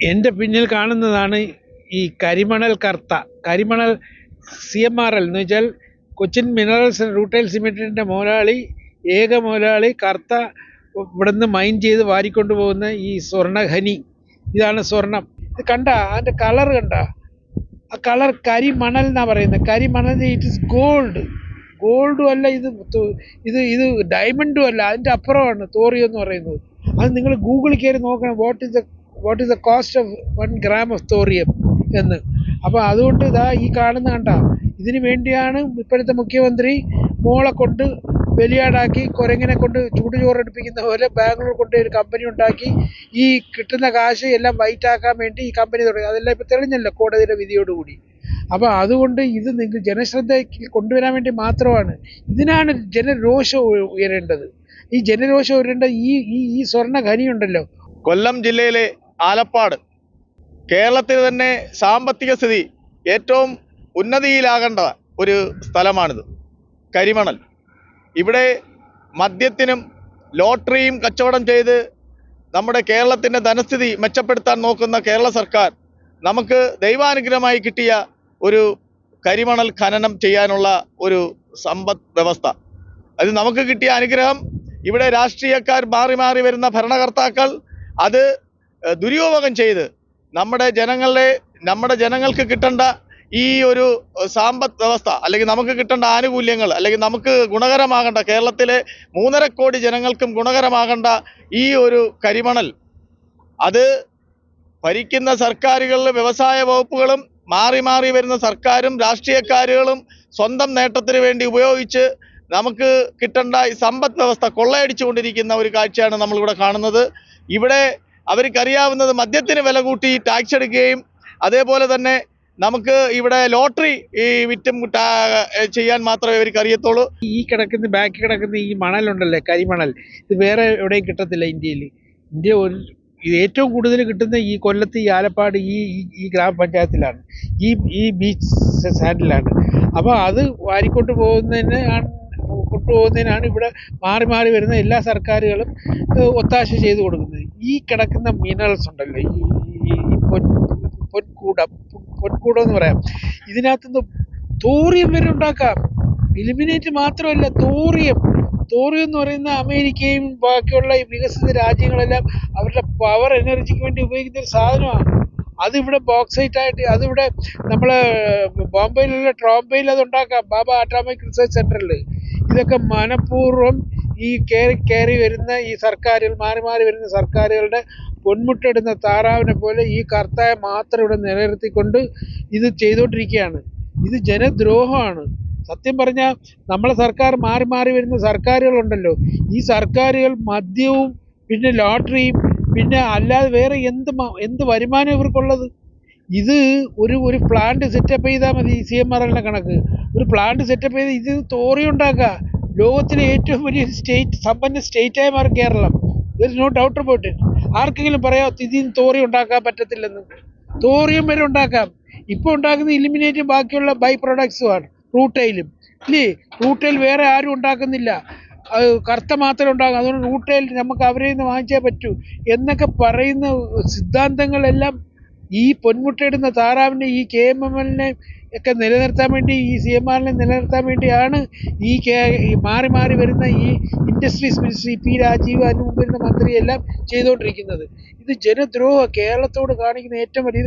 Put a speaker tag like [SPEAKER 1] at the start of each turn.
[SPEAKER 1] എന്റെ പിന്നിൽ കാണുന്നതാണ് ഈ കരിമണൽ കർത്ത. കരിമണൽ സി എം ആർ എൽ എന്ന് വെച്ചാൽ കൊച്ചിൻ മിനറൽസ് റൂട്ടൈൽ സിമെന്റിന്റെ മുതലാളി ഏക മുതലാളി കർത്ത ഇവിടുന്ന് മൈൻ ചെയ്ത് വാരിക്കൊണ്ട് പോകുന്ന ഈ സ്വർണഖനി ഇതാണ് സ്വർണം. ഇത് കണ്ട അതിന്റെ കളർ കണ്ട. ആ കളർ കരിമണൽ എന്നാണ് പറയുന്നത്. കരിമണൽ ഇറ്റ് ഇസ് ഗോൾഡ് ഗോൾഡും അല്ല ഇത് ഇത് ഇത് ഡയമണ്ടും അല്ല അതിന്റെ അപ്പുറമാണ് തോറിയെന്ന് പറയുന്നത്. അത് നിങ്ങൾ ഗൂഗിളിൽ കയറി നോക്കണം what is the what is the cost of one gram of thorium എന്ന്. അപ്പോൾ അതുകൊണ്ട് ഇതാ ഈ കാണുന്ന കണ്ട ഇതിനു വേണ്ടിയാണ് ഇപ്പോഴത്തെ മുഖ്യമന്ത്രി മോളെ കൊണ്ട് ബലിയാടാക്കി കുരങ്ങിനെ കൊണ്ട് ചൂട് ചോറെടുപ്പിക്കുന്ന പോലെ ബാംഗ്ലൂർ കൊണ്ട് ഒരു കമ്പനി ഉണ്ടാക്കി ഈ കിട്ടുന്ന കാശ് എല്ലാം വൈറ്റ് ആക്കാൻ വേണ്ടി ഈ കമ്പനി തുടങ്ങി. അതെല്ലാം ഇപ്പോൾ തെളിഞ്ഞല്ലോ കോടതിയുടെ വിധിയോടുകൂടി. അപ്പോൾ അതുകൊണ്ട് ഇത് നിങ്ങൾ ജനശ്രദ്ധയ്ക്ക് കൊണ്ടുവരാൻ വേണ്ടി മാത്രമാണ്. ഇതിനാണ് ജനരോഷം ഉയരേണ്ടത്. ഈ ജനരോഷം ഉയരേണ്ടത് ഈ ഈ സ്വർണ ഖനിയുണ്ടല്ലോ.
[SPEAKER 2] കൊല്ലം ജില്ലയിലെ ആലപ്പാട്. കേരളത്തിൽ തന്നെ സാമ്പത്തിക സ്ഥിതി ഏറ്റവും ഉന്നതിയിലാകേണ്ട ഒരു സ്ഥലമാണിത്. കരിമണൽ. ഇവിടെ മദ്യത്തിനും ലോട്ടറിയും കച്ചവടം ചെയ്ത് നമ്മുടെ കേരളത്തിന്റെ ധനസ്ഥിതി മെച്ചപ്പെടുത്താൻ നോക്കുന്ന കേരള സർക്കാർ നമുക്ക് ദൈവാനുഗ്രഹമായി കിട്ടിയ ഒരു കരിമണൽ ഖനനം ചെയ്യാനുള്ള ഒരു സമ്പദ് വ്യവസ്ഥ. അത് നമുക്ക് കിട്ടിയ അനുഗ്രഹം ഇവിടെ രാഷ്ട്രീയക്കാർ മാറി മാറി വരുന്ന ഭരണകർത്താക്കൾ അത് ഏഹ്, ദുരുപയോഗം ചെയ്ത് നമ്മുടെ ജനങ്ങളെ നമ്മുടെ ജനങ്ങൾക്ക് കിട്ടേണ്ട ഈ ഒരു സാമ്പത്ത് വ്യവസ്ഥ അല്ലെങ്കിൽ നമുക്ക് കിട്ടേണ്ട ആനുകൂല്യങ്ങൾ അല്ലെങ്കിൽ നമുക്ക് ഗുണകരമാകേണ്ട കേരളത്തിലെ മൂന്നര കോടി ജനങ്ങൾക്കും ഗുണകരമാകേണ്ട ഈ ഒരു കരിമണൽ അത് ഭരിക്കുന്ന സർക്കാരുകളിൽ വ്യവസായ വകുപ്പുകളും മാറി മാറി വരുന്ന സർക്കാരും രാഷ്ട്രീയക്കാരുകളും സ്വന്തം നേട്ടത്തിന് വേണ്ടി ഉപയോഗിച്ച് നമുക്ക് കിട്ടേണ്ട ഈ സമ്പദ് വ്യവസ്ഥ കൊള്ളയടിച്ചുകൊണ്ടിരിക്കുന്ന ഒരു കാഴ്ചയാണ് നമ്മളിവിടെ കാണുന്നത്. ഇവിടെ അവർക്കറിയാവുന്നത് മദ്യത്തിന് വില കൂട്ടി ടാക്സ് എടുക്കുകയും അതേപോലെ തന്നെ നമുക്ക് ഇവിടെ ലോട്ടറി ഈ വിറ്റും ചെയ്യാൻ മാത്രമേ ഇവർക്ക് അറിയത്തുള്ളൂ.
[SPEAKER 1] ഈ കിടക്കുന്ന ബാക്കി കിടക്കുന്ന ഈ മണലുണ്ടല്ലേ കരിമണൽ? ഇത് വേറെ എവിടെയും കിട്ടത്തില്ല ഇന്ത്യയിൽ. ഇന്ത്യ ഒരു ഏറ്റവും കൂടുതൽ കിട്ടുന്ന ഈ കൊല്ലത്ത് ഈ ആലപ്പാട് ഈ ഈ- ഗ്രാമപഞ്ചായത്തിലാണ്. ഈ ഈ ബീച്ച് സാൻഡിലാണ് അപ്പോൾ അത് വാരിക്കൊണ്ട് പോകുന്നതിന് ആണ് കൊണ്ടുപോകുന്നതിനാണ് ഇവിടെ മാറി മാറി വരുന്ന എല്ലാ സർക്കാരുകളും ഒത്താശ ചെയ്തു കൊടുക്കുന്നത്. ഈ കിടക്കുന്ന മിനറൽസ് ഉണ്ടല്ലോ ഈ പൊൻ പൊൻകൂടം പൊൻകൂടം എന്ന് പറയാം. ഇതിനകത്തുനിന്ന് തോറിയം വരെ ഉണ്ടാക്കാം. ഇലിമിനേറ്റ് മാത്രമല്ല തോറിയം. തോറിയം എന്ന് പറയുന്ന അമേരിക്കയും ബാക്കിയുള്ള വികസിത രാജ്യങ്ങളെല്ലാം അവരുടെ പവർ എനർജിക്ക് വേണ്ടി ഉപയോഗിക്കുന്ന ഒരു സാധനമാണ്. അതിവിടെ ബോക്സൈറ്റ് ആയിട്ട് അതിവിടെ നമ്മൾ ബോംബെയിലുള്ള ട്രോംബെയിൽ അത് ഉണ്ടാക്കാം. ബാബ ആറ്റോമിക് റിസർച്ച് സെന്ററിൽ ഇതൊക്കെ മനഃപൂർവം ഈ കയറി കയറി വരുന്ന ഈ സർക്കാരുകൾ മാറി മാറി വരുന്ന സർക്കാരുകളുടെ പൊന്മുട്ടിടുന്ന താറാവിനെ പോലെ ഈ കർത്തായെ മാത്രം ഇവിടെ നിലനിർത്തിക്കൊണ്ട് ഇത് ചെയ്തുകൊണ്ടിരിക്കുകയാണ്. ഇത് ജനദ്രോഹമാണ്. സത്യം പറഞ്ഞാൽ നമ്മളെ സർക്കാർ മാറി മാറി വരുന്ന സർക്കാരുകളുണ്ടല്ലോ. ഈ സർക്കാരുകൾ മദ്യവും പിന്നെ ലോട്ടറിയും പിന്നെ അല്ലാതെ വേറെ എന്ത് എന്ത് വരുമാനം ഇവർക്കുള്ളത്? ഇത് ഒരു ഒരു പ്ലാന്റ് സെറ്റപ്പ് ചെയ്താൽ മതി സി എം ആർ എല്ലിന്റെ കണക്ക്. ഒരു പ്ലാന്റ് സെറ്റപ്പ് ചെയ്ത് ഇത് തോറി ഉണ്ടാക്കുക. ലോകത്തിലെ ഏറ്റവും വലിയ സ്റ്റേറ്റ് സമ്പന്ന സ്റ്റേറ്റായി മാറും Keralam. There is no doubt about it ആർക്കെങ്കിലും പറയാം ഇതിൽ നിന്ന് തോറി ഉണ്ടാക്കാൻ പറ്റത്തില്ലെന്ന്. തോറിയും വരെ ഉണ്ടാക്കാം. ഇപ്പോൾ ഉണ്ടാക്കുന്ന ഇലിമിനേറ്റും ബാക്കിയുള്ള ബൈ പ്രൊഡക്ട്സുമാണ് റൂട്ടയിലും ഇല്ലേ? റൂട്ടയിൽ വേറെ ആരും ഉണ്ടാക്കുന്നില്ല. അത് കറുത്ത മാത്രം ഉണ്ടാകും അതുകൊണ്ട് റൂട്ടയിൽ നമുക്ക് അവരെ നിന്ന് വാങ്ങിച്ചേ പറ്റൂ. എന്നൊക്കെ പറയുന്ന സിദ്ധാന്തങ്ങളെല്ലാം ഈ പൊന്മുട്ടയിടുന്ന താറാവിനെ ഈ കെ എം എം എല്ലിനെ ഒക്കെ നിലനിർത്താൻ വേണ്ടി ഈ സി എം ആറിനെ നിലനിർത്താൻ വേണ്ടിയാണ് ഈ കെ മാറി മാറി വരുന്ന ഈ ഇൻഡസ്ട്രീസ് മിനിസ്ട്രി പി രാജീവ് അതിന് മുമ്പ് വരുന്ന മന്ത്രിയെല്ലാം ചെയ്തുകൊണ്ടിരിക്കുന്നത്. ഇത് ജനദ്രോഹ കേരളത്തോട് കാണിക്കുന്ന ഏറ്റവും വലിയ